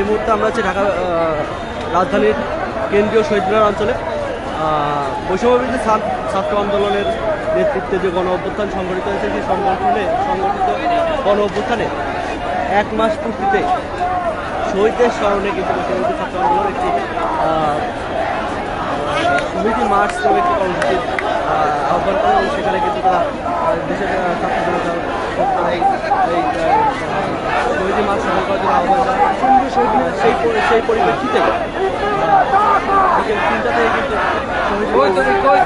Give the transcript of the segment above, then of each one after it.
এই মুহূর্তে আমরা হচ্ছে ঢাকা রাজধানীর কেন্দ্রীয় শহীদ মিনার অঞ্চলে। বৈষম্যবিরোধী ছাত্র আন্দোলনের নেতৃত্বে যে গণ অভ্যুত্থান সংগঠিত হয়েছে, সেই সংগঠনে, সংগঠিত গণ অভ্যুত্থানে এক মাস পূর্তিতে শহীদদের স্মরণে কিন্তু বৈষম্যবিরোধী ছাত্র আন্দোলন একটি শহীদী মার্চ নামে একটি কর্মসূচির আহ্বান করে এবং সেখানে কিন্তু তারা দেশের ছাত্র জনতা নদীতে মাছ সংগ্রহ করার জন্য আহ্বান জানান সেই সেই পরিপ্রেক্ষিতে বিকেল তিনটা থেকে কিন্তু নদীতে মাছ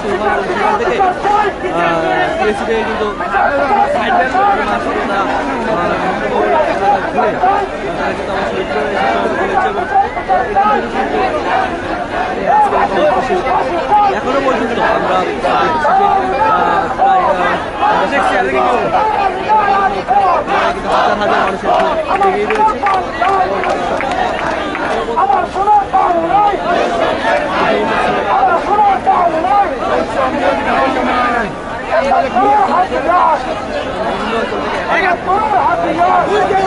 সংগ্রহ সেখান এখনও और हथियार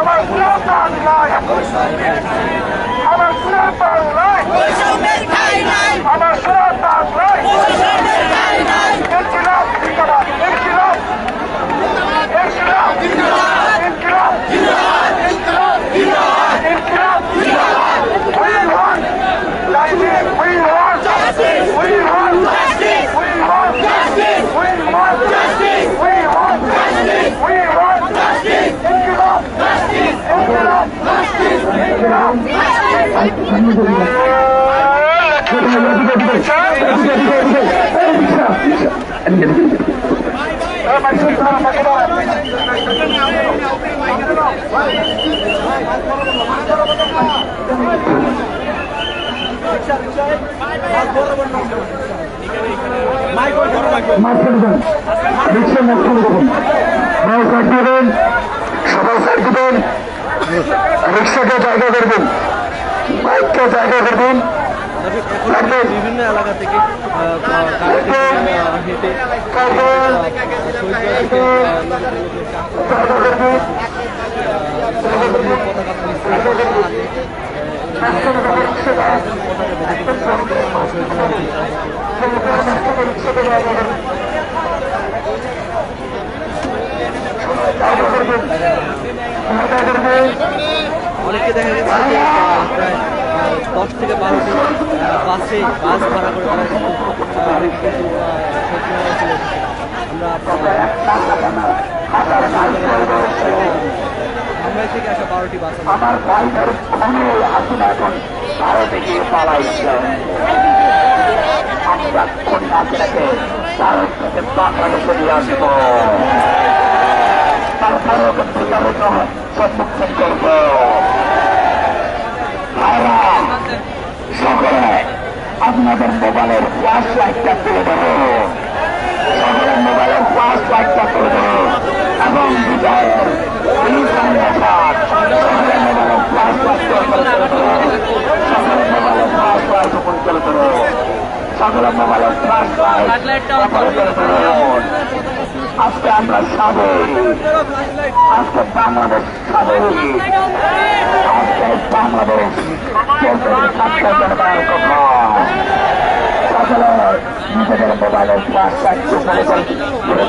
আমার পুরো কাজ নয় সবাই সাইড দিবেন রিক্সাকে জায়গা করবেন বাইককে জায়গা করবেন এখন বিভিন্ন এলাকা থেকে হেঁটে দেখা গেছে প্রায় দশ থেকে বারোটি বাসে, বাস ভাড়া করে তারা কিন্তু আমরা থেকে আসা বারোটি বাস আমরা আপনাদের মোবাইলের ফ্লাশ লাইটটা তুলে ধরো সকলের মোবাইলের ফ্লাশ লাইটটা তুলে ধরো এবং বিজয়ের সকলের মোবাইলের ফ্লাশ লাইটটা সকলের মোবাইলের ফ্লাশ লাইট উপর তুলে সকলের মোবাইলের ফ্লাশ লাইট আজকে আমরা স্বাধীন আজকে বাংলাদেশ স্বাধীন আজকে বাংলাদেশ নিজেদের মোবাইলের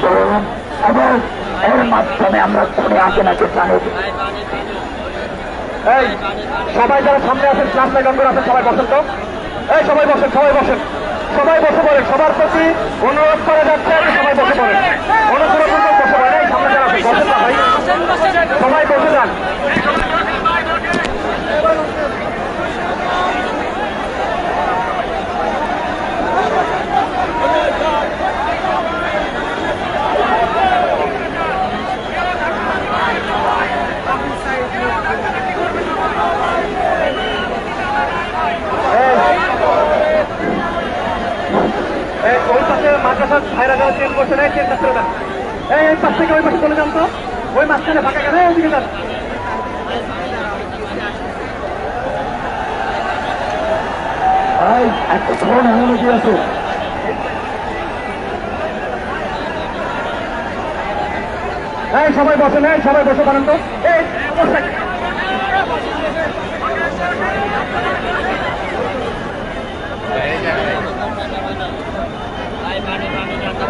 ধরুন এবং এর মাধ্যমে আমরা খুনে আসে নাকি জানি এই, সবাই যারা সামনে আছেন ক্লাস করে আছেন, সবাই বসেন তো। এই, সবাই বসেন সবাই বসেন। সবাই বসে পড়েন, সবার প্রতি অনুরোধ করা যাচ্ছে, সবাই বসে পড়েন। অনুগ্রহপূর্বক বসে পড়েন সামনে যারা ভাই, সবাই বসে যান। ওই পাশে মাদ্রাসার ভাইরা যারা চেঞ্জ করছে না চেঞ্জ করে দেন এই এই পাশ থেকে ওই পাশে চলে যান তো। ওই মাঝখানে ফাঁকা গেলে ওইদিকে যান। একটা ফোন এমন আছে। এই সবাই বসে এই সবাই বসে পারেন তো। এই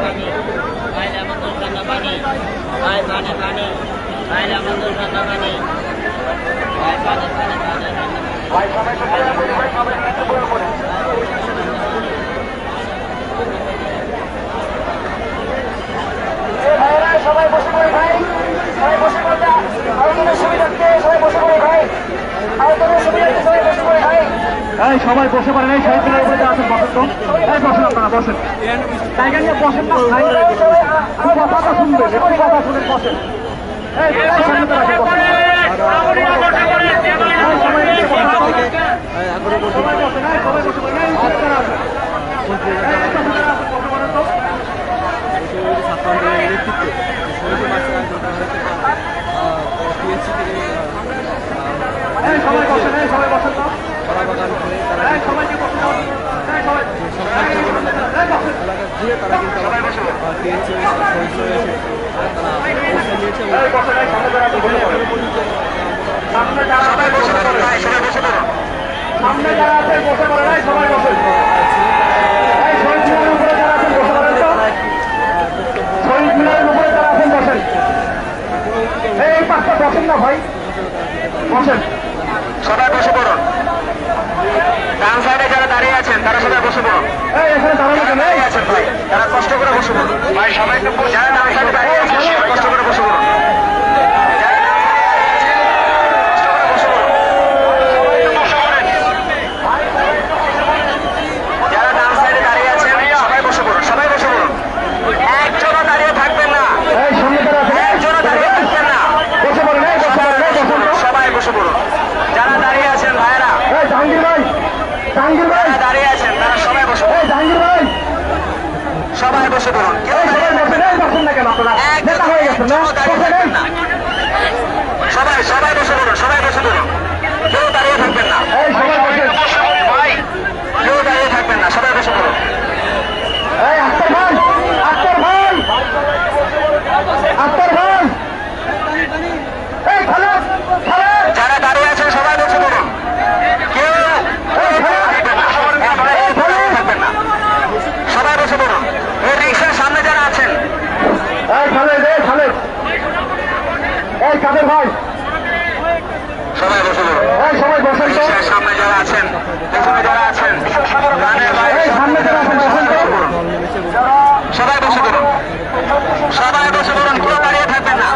mani. সবাই বসে পড়ে ভাই সবাই বসে পড়ে আলোচনার সুবিধার্থে সবাই বসে পড়ে ভাই সবাই বসে পড়ে এই সবাই বসে পড়েন এই শহীদ মিনারের উপরে আছেন বসেন তো এই বসেন আপনারা বসেন জায়গা নিয়ে বসেন না কথা শুনবেন একটু কথা শুনেন বসেন এই সামনে তো রাখেন বসেন এই, সবাই নিচে বসেন, থেকে আহ, এখনও পর্যন্ত সবাই বসেন এই, সবাই বসে পড়েন এই, আপনারা আসেন। এই, আপনারা আসেন, বসে পড়েন তো। মুখ্যমন্ত্রী ছাত্র আন্দোলনের নেতৃত্বে যে শহীদ মার্চের আয়োজন করা হয়েছে টিএসসি থেকে এই, সবাই বসেন এই, সবাই বসেন তো কলা বাগান হয়ে তারা এই, সবাইকে বসে দাও। এই, সবাই সরকার এই, বসেন এলাকা ঘুরে তারা কিন্তু টিএসসি শহীদ হয়ে এসে তারা অবস্থান নিয়েছে এবং এই, বসেন এই, সামনে যারা আছে, বসে পড়েন। সামনে যারা আছে, বসে পড়েন। সামনে যারা আছে, বসে পড়ে নাই সবাই বসেন। এই, শহীদ মিনারের উপরে যারা আছেন, বসে পড়েন তো। শহীদ মিনারের উপরে যারা আছেন, বসেন। এই, এই পাঁচটা বসেন না ভাই বসেন সবাই বসে পড়ুন ডান সাইডে যারা দাঁড়িয়ে আছেন তারা সবাই বসে পড়ুন এই এখানে দাঁড়ানো কেন এই? দাঁড়িয়ে আছেন ভাই তারা কষ্ট করে বসে পড়ুন ভাই সবাই একটু বসে- যারা ডান সাইডে দাঁড়িয়ে আছেন সবাই কষ্ট করে বসে পড়ুন কষ্ট করে বসে পড়ুন। সবাই একটু বসে পড়েন। যারা ডান সাইডে দাঁড়িয়ে আছেন সবাই বসে পড়ুন সবাই বসে পড়ুন একজনও দাঁড়িয়ে থাকবেন না এই সামনে যারা আছেন, এই, একজনও দাঁড়িয়ে থাকবেন না বসে পড়েন এই, বসে পড়েন এই, বসেন তো। সবাই বসে পড়ুন যারা দাঁড়িয়ে আছেন ভাইয়েরা এই জাহাঙ্গীর ভাই জাহাঙ্গীর ভাই যারা দাঁড়িয়ে আছেন তারা সবাই বসে পড়ুন এই জাহাঙ্গীর ভাই পড়ুন কেউ নেতা হয়ে গেছেন না বসেন এই। সবাই সবাই বসে পড়ুন সবাই বসে পড়ুন কেউ দাঁড়িয়ে থাকবেন না এই সবাই বসেন ভাই কেউ দাঁড়িয়ে থাকবেন না সবাই বসে পড়ুন এই আক্তার ভাই আক্তার ভাই আক্তার ভাই এই খালেদ খালেদ যারা দাঁড়িয়ে আছেন সবাই বসে পড়ুন কেউ এই খালেদ কেউ দাঁড়িয়ে থাকবেন না সবাই বসে পড়ুন এই রিক্সার সামনে যারা আছেন এই খালেদ এই খালেদ এই কাদের ভাই? সবাই বসে এই সবাই বসেন তো। সামনে যারা আছেন পেছনে যারা আছেন সামনে যারা সবাই বসে পড়ুন কেউ দাঁড়িয়ে থাকবেন না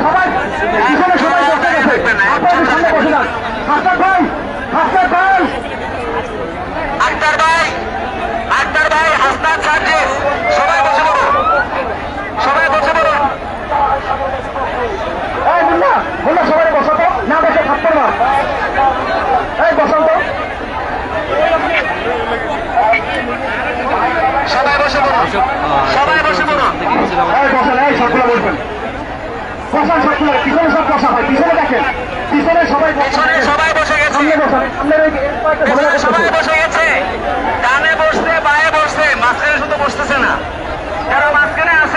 সবাই পিছনে সবাই বসে দাঁড়িয়ে গেছে থাকবেন না আপনাদের সামনে বসে যান হাসপাত ভাই হাসপাত ভাই আক্তার ভাই আক্তার ভাই হাসনাত সার্জিস সবাই বসে পড়ুন সবাই বসে পড়ুন এই মুন্না মুন্না সবাই বসো তো না বসে থাকতে না এই বসন্ত সবাই বসে পড়ুন দর্শক আহ, সবাই বসে পড়ুন থেকে কিছু না- এই বসেন এই সবগুলো বসবেন বসান সবগুলো পিছনে সব বসা হয় পিছনে সবাই পিছনে সবাই বসে গেছে। সবাই বসে গেছে। ডানে বসছে বায়ে বসছে মাঝখানে শুধু বসতেছে না। যারা মাঝখানে আছেন